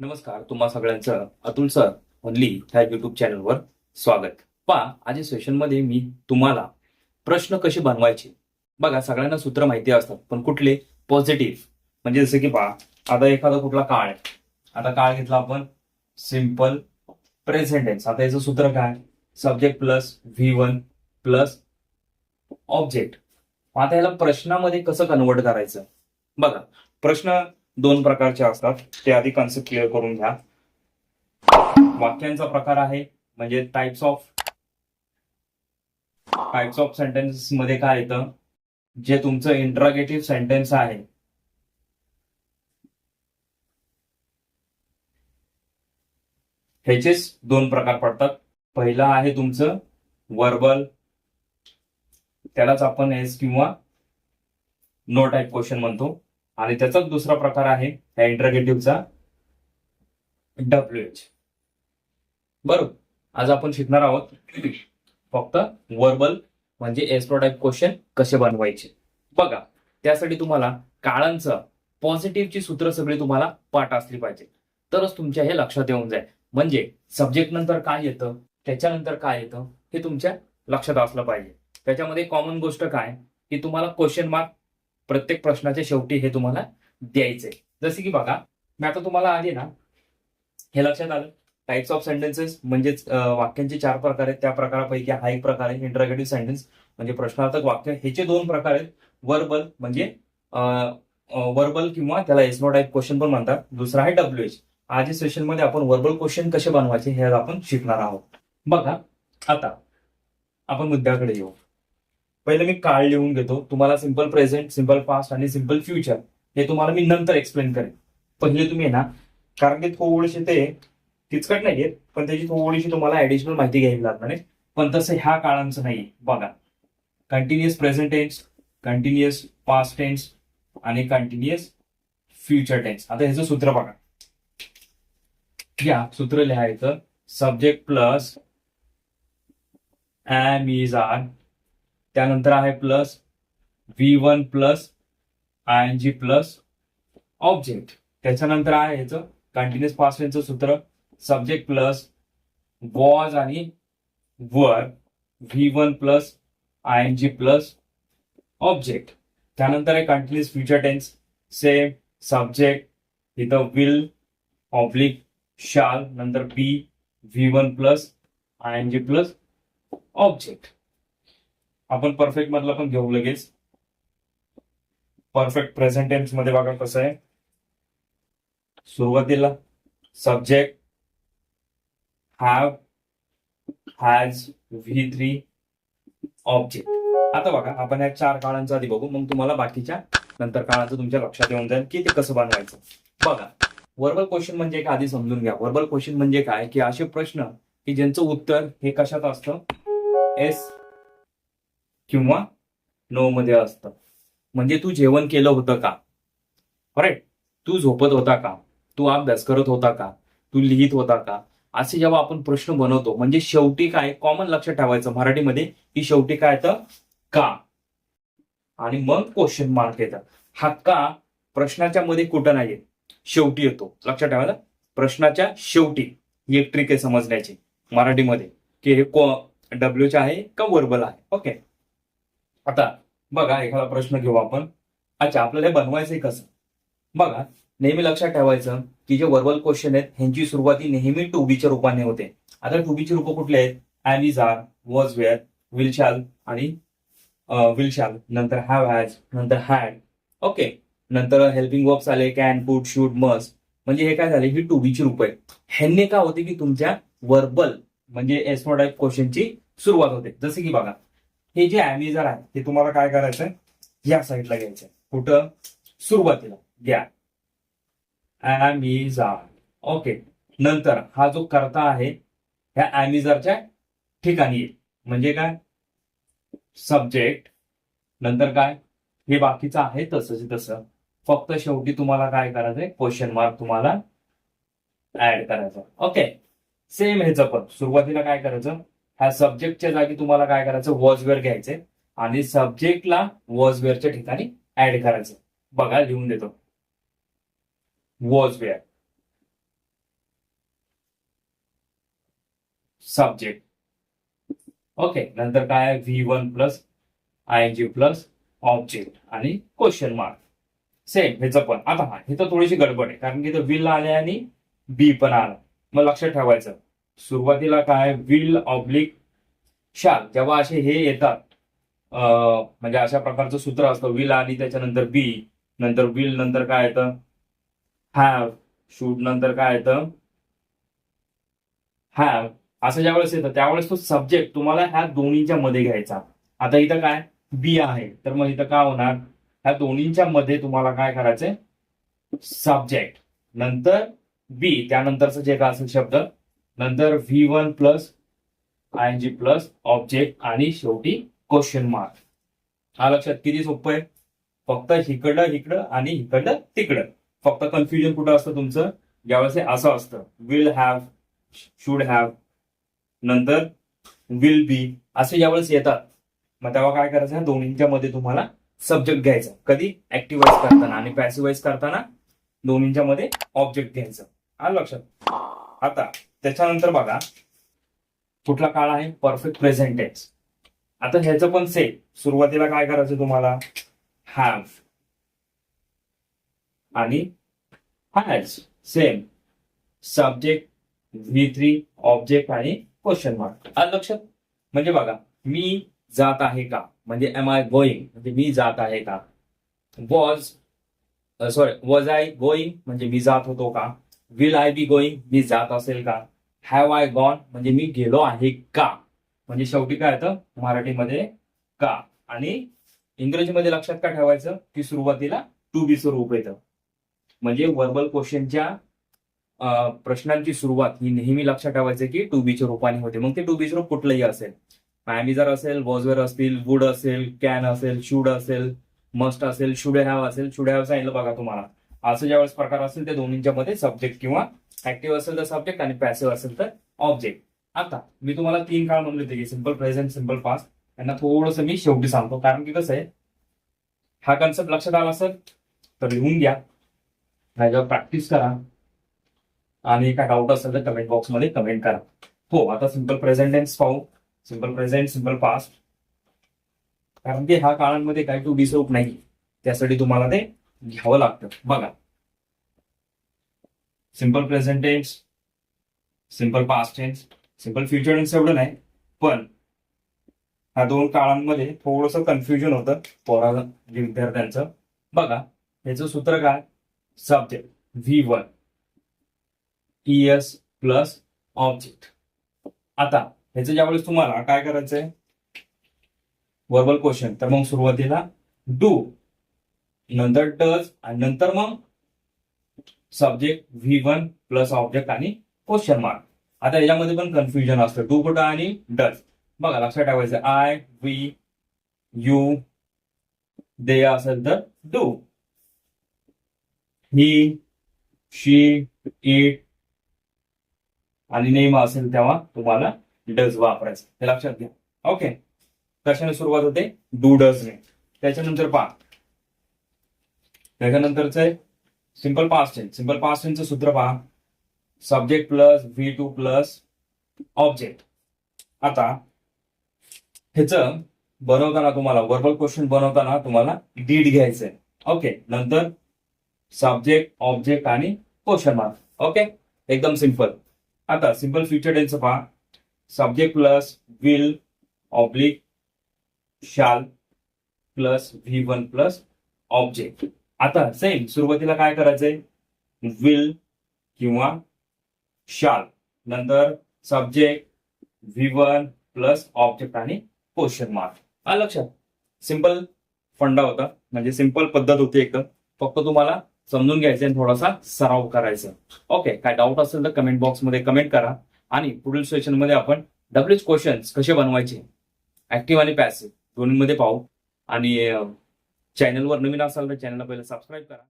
नमस्कार तुम्हा सगळ्यांचं अतुल सर ओनली ह्या युट्यूब चॅनलवर स्वागत. पहा आज सेशनमध्ये मी तुम्हाला प्रश्न कसे बनवायचे? बघा सगळ्यांना सूत्र माहिती असतात पण कुठले? पॉझिटिव्ह म्हणजे जसं की पहा आता एखादा कुठला काळ आहे. आता काळ घेतला आपण सिंपल प्रेझेंटेन्स आता याचं सूत्र काय? Subject plus V one plus object आता याला प्रश्नामध्ये कसं कन्वर्ट करायचं? बघा प्रश्न दोन प्रकारचे असतात. ते आधी कन्सेप्ट क्लिअर करून घ्या. वाक्यांचा प्रकार आहे म्हणजे टाइप्स ऑफ टाइप्स ऑफ सेंटेन्समध्ये काय येतं? जे तुमचं इंट्रागेटिव्ह सेंटेन्स आहे. ह्याचेच दोन प्रकार पडतात. पहिला आहे तुमचं वर्बल त्यालाच आपण एस किंवा नो टाईप क्वेश्चन म्हणतो. आणि त्याचाच दुसरा प्रकार आहे ह्या इंटरगेटिव्हचा डब्ल्यू एच बरोबर. आज आपण शिकणार आहोत फक्त वर्बल म्हणजे एस्ट्रो टाईप क्वेश्चन कसे बनवायचे. बघा त्यासाठी तुम्हाला काळांचं पॉझिटिव्हची सूत्र सगळी तुम्हाला पाठ असली पाहिजे. तरच तुमच्या हे लक्षात येऊन जाईल. म्हणजे सब्जेक्ट नंतर काय येतं? त्याच्यानंतर काय येतं? हे तुमच्या लक्षात असलं पाहिजे. त्याच्यामध्ये कॉमन गोष्ट काय? की तुम्हाला क्वेश्चन मार्क प्रत्येक प्रश्नाच्या शेवटी हे तुम्हाला द्यायचंय जसे की बघा मी आता तुम्हाला आधी ना हे लक्षात आलं. टाइप्स ऑफ सेंटेन्सेस म्हणजेच वाक्यांचे चार प्रकार आहेत. त्या प्रकारापैकी हा एक प्रकार आहे इंटरगेटिव्ह सेंटेन्स म्हणजे प्रश्नार्थक वाक्य. ह्याचे दोन प्रकार आहेत. वर्बल म्हणजे वर्बल किंवा त्याला एसनो टाईप क्वेश्चन पण म्हणतात. दुसरा आहे डब्ल्यू एच आजच्या सेशनमध्ये आपण वर्बल क्वेश्चन कसे बनवायचे हे आपण शिकणार आहोत. बघा आता आपण मुद्द्याकडे येऊ. पहिले मी काळ लिहून घेतो. तुम्हाला सिंपल प्रेझेंट सिंपल पास्ट आणि सिंपल फ्युचर हे तुम्हाला मी नंतर एक्सप्लेन करेन. पहिले तुम्ही ना कारण की थोडेसे ते किचकट नाहीये पण त्याची थोडीशी तुम्हाला ऍडिशनल माहिती घ्यावी लागणार आहे. पण तसं ह्या काळांचं नाही बघा continuous present tense continuous past tense आणि कंटिन्युअस फ्युचर टेन्स आता ह्याचं सूत्र बघा. या सूत्र लिहायचं subject plus am is are त्यानंतर आहे plus V one plus I N G plus object त्याच्यानंतर आहे ह्याचं कंटिन्युअस पासवेचं सूत्र सब्जेक्ट प्लस वॉज आणि were V one plus I N G plus object त्यानंतर आहे continuous future tense same subject इथं विल ऑब्लिक शाल नंतर be V one plus I N G plus object आपण परफेक्ट मधला पण घेऊ लगेच. परफेक्ट प्रेझेंट टेन्समध्ये बघा कसं आहे. सुरुवातीला subject have has V three object आता बघा आपण या चार काळांचा आधी बघू मग तुम्हाला बाकीच्या नंतर काळाचं तुमच्या लक्षात येऊन जाईल की ते कसं बनवायचं. बघा वर्बल क्वेश्चन म्हणजे काय आधी समजून घ्या. वर्बल क्वेश्चन म्हणजे काय? की असे प्रश्न की ज्यांचं उत्तर हे कशात असतं? एस किंवा नऊ मध्ये असतं. म्हणजे तू जेवण केलं होतं का? राईट तू झोपत होता का? तू अभ्यास करत होता का? तू लिहित होता का? असे जेव्हा आपण प्रश्न बनवतो म्हणजे शेवटी काय? कॉमन लक्षात ठेवायचं मराठीमध्ये की शेवटी काय येतं का? आणि मग क्वेश्चन मार्क येतं हा का प्रश्नाच्या मध्ये कुठं नाही येत शेवटी येतो. लक्षात ठेवायला प्रश्नाच्या शेवटी. ही एक ट्रिक आहे समजण्याची मराठीमध्ये. की हे डब्ल्यूच आहे का वर्बल आहे? ओके आता बघा एखादा प्रश्न घेऊ आपण. अच्छा आपल्याला हे बनवायचंय कसं? बघा नेहमी लक्षात ठेवायचं की जे वर्बल क्वेश्चन आहेत ह्यांची सुरुवाती नेहमी टू बीच्या रूपाने होते. आता टू बीची रूप कुठले आहेत? Am are was were will shall आणि विलशाल नंतर हॅव हॅज नंतर हॅड ओके नंतर हेल्पिंग वर्ब्स आले कॅन पुट शूट मस्ट म्हणजे हे काय झाले? ही टू बीची रूप आहे ह्यांनी काय होते की तुमच्या वर्बल म्हणजे एसमो टाईप क्वेश्चनची सुरुवात होते. जसे की बघा हे जे ॲमिझर आहे ते तुम्हाला काय करायचंय? या साईडला घ्यायचंय. कुठं? सुरुवातीला. घ्या. ॲमिझार ओके नंतर हा जो करता आहे ह्या ॲमिझरच्या ठिकाणी येईल. म्हणजे काय? सब्जेक्ट नंतर काय? हे बाकीचं आहे तसंच तसं. फक्त शेवटी तुम्हाला काय करायचंय? क्वेश्चन मार्क तुम्हाला ऍड करायचा. ओके सेम ह्याचं पण. सुरुवातीला काय करायचं? ह्या सब्जेक्टच्या जागी तुम्हाला काय करायचं? वॉजवेअर घ्यायचंय आणि सब्जेक्टला वॉजवेअरच्या ठिकाणी ऍड करायचं. बघा लिहून देतो. वॉजवेअर सब्जेक्ट ओके नंतर काय V one plus I G plus object आणि क्वेश्चन मार्क सेम ह्याचं पण. आता हा हे तर थोडीशी गडबड आहे. कारण की इथं व्हील आले आणि बी पण आलं मग लक्षात ठेवायचं. सुरुवातीला काय? विल ऑब्लिक शाल जेव्हा असे हे येतात म्हणजे अशा प्रकारचं सूत्र असतं विल आणि त्याच्यानंतर बी नंतर विल नंतर काय येतं? हॅव शूट नंतर काय येतं? हॅव असं ज्या वेळेस येतं त्यावेळेस तो सब्जेक्ट तुम्हाला ह्या दोन्हीच्या मध्ये घ्यायचा. आता इथं काय? बी आहे. तर मग इथं काय होणार? ह्या दोन्हीच्या मध्ये तुम्हाला काय करायचंय? सब्जेक्ट नंतर बी त्यानंतरचं जे काय असेल शब्द नंतर V one plus I N G plus object आणि शेवटी क्वेश्चन मार्क हा लक्षात किती सोपं आहे? फक्त इकडं इकडं आणि इकडं तिकडं. फक्त कन्फ्युजन कुठं असतं तुमचं? ज्यावेळेस हे असं असतं. विल हॅव शुड हॅव नंतर विल बी असे ज्यावेळेस येतात. मग तेव्हा काय करायचं? दोन्हींच्या मध्ये तुम्हाला सब्जेक्ट घ्यायचा. कधी? ऍक्टिव्हाइज करताना आणि पॅसिवाइज करताना दोन्हींच्या मध्ये ऑब्जेक्ट घ्यायचं. आलं लक्षात. आता त्याच्यानंतर बघा कुठला काळ आहे? परफेक्ट प्रेझेंट टेन्स आता ह्याचं पण सेम सुरुवातीला काय करायचं तुम्हाला? हॅव आणि has same subject V three object आणि क्वेश्चन मार्क आज लक्षात म्हणजे बघा मी जात आहे का? म्हणजे एम आय गोईंग म्हणजे मी जात आहे का? Was sorry was I going म्हणजे मी जात होतो का? विल आय बी गोईंग मी जात असेल का? हॅव आय गॉन म्हणजे मी गेलो आहे का? म्हणजे शेवटी काय येतं मराठीमध्ये का? आणि इंग्रजीमध्ये लक्षात का ठेवायचं? की सुरुवातीला टू बी स्वरूप येतं. म्हणजे वर्बल क्वेश्चनच्या प्रश्नांची सुरुवात ही नेहमी लक्षात ठेवायचं की टू बीच्या रूपाने होते. मग ते टू बी रूप कुठलंही असेल. मॅमी जर असेल वॉजवर असतील वुड असेल कॅन असेल शूड असेल मस्ट असेल शुड हॅव असेल शुड हॅव सांगितलं बघा तुम्हाला. असं ज्यावेळेस प्रकार असेल त्या दोन्हींच्या मध्ये सब्जेक्ट किंवा ऍक्टिव्ह असेल तर सब्जेक्ट आणि पॅसिव्ह असेल तर ऑब्जेक्ट आता मी तुम्हाला तीन काळ म्हणले होते की सिंपल प्रेझेंट सिंपल पास्ट यांना थोडंसं मी शेवटी सांगतो. कारण की कसं आहे हा कन्सेप्ट लक्षात आला असेल तर लिहून घ्या. ह्याच्यावर प्रॅक्टिस करा. आणि काय डाऊट असेल तर कमेंट बॉक्समध्ये कमेंट करा. हो आता सिंपल प्रेझेंट टेन्स पाहू. सिंपल प्रेझेंट सिंपल पास्ट कारण की ह्या काळांमध्ये काही टू बी नाही. त्यासाठी तुम्हाला ते घ्यावं लागतं. बघा. Simple present tense simple past tense simple future tense एवढं नाही पण ह्या दोन काळांमध्ये थोडंसं कन्फ्युजन होतं पोरा विद्यार्थ्यांचं. बघा याचं सूत्र काय? Subject V one E S plus object आता ह्याचं ज्यावेळेस तुम्हाला काय करायचंय? वर्बल क्वेश्चन तर मग सुरुवातीला डू नंतर डज आणि नंतर मग subject V one plus object आणि क्वेश्चन मार्क. आता याच्यामध्ये पण कन्फ्युजन असतं. डू कुठं आणि डज. बघा लक्षात ठेवायचं. आय वी यू दे असेल तर डू. ही शी इट आणि नेम असेल तेव्हा तुम्हाला डज वापरायचं. हे लक्षात घ्या. ओके. कशाने सुरुवात होते डू डजने. त्याच्यानंतर पहा. त्याच्यानंतरचं आहे simple past tense simple past टेन्सचं सूत्र पहा. Subject plus V two plus object आता ह्याचं बनवताना तुम्हाला वर्बल क्वेश्चन बनवताना तुम्हाला डीड घ्यायचंय ओके नंतर सब्जेक्ट ऑब्जेक्ट आणि क्वेश्चन मार्क ओके एकदम सिंपल आता सिंपल फ्युचर टेन्स पहा. Subject plus will oblique shall plus V one plus object आता सेम सुरुवातीला काय करायचंय? विल किंवा शाल नंतर subject V one plus object आणि क्वेश्चन मार्क लक्षात. सिंपल फंडा होता. म्हणजे सिंपल पद्धत होती एकदम. फक्त तुम्हाला समजून घ्यायचं आणि थोडासा सराव करायचा. ओके काय डाऊट असेल तर कमेंट बॉक्समध्ये कमेंट करा. आणि पुढील सेशनमध्ये आपण डब्ल्यूच क्वेश्चन्स कसे बनवायचे? ऍक्टिव्ह आणि पॅसिव्ह दोन्हीमध्ये पाहू. आणि चॅनलवर नवीन असाल तर चॅनलला पहिलं सबस्क्राईब करा.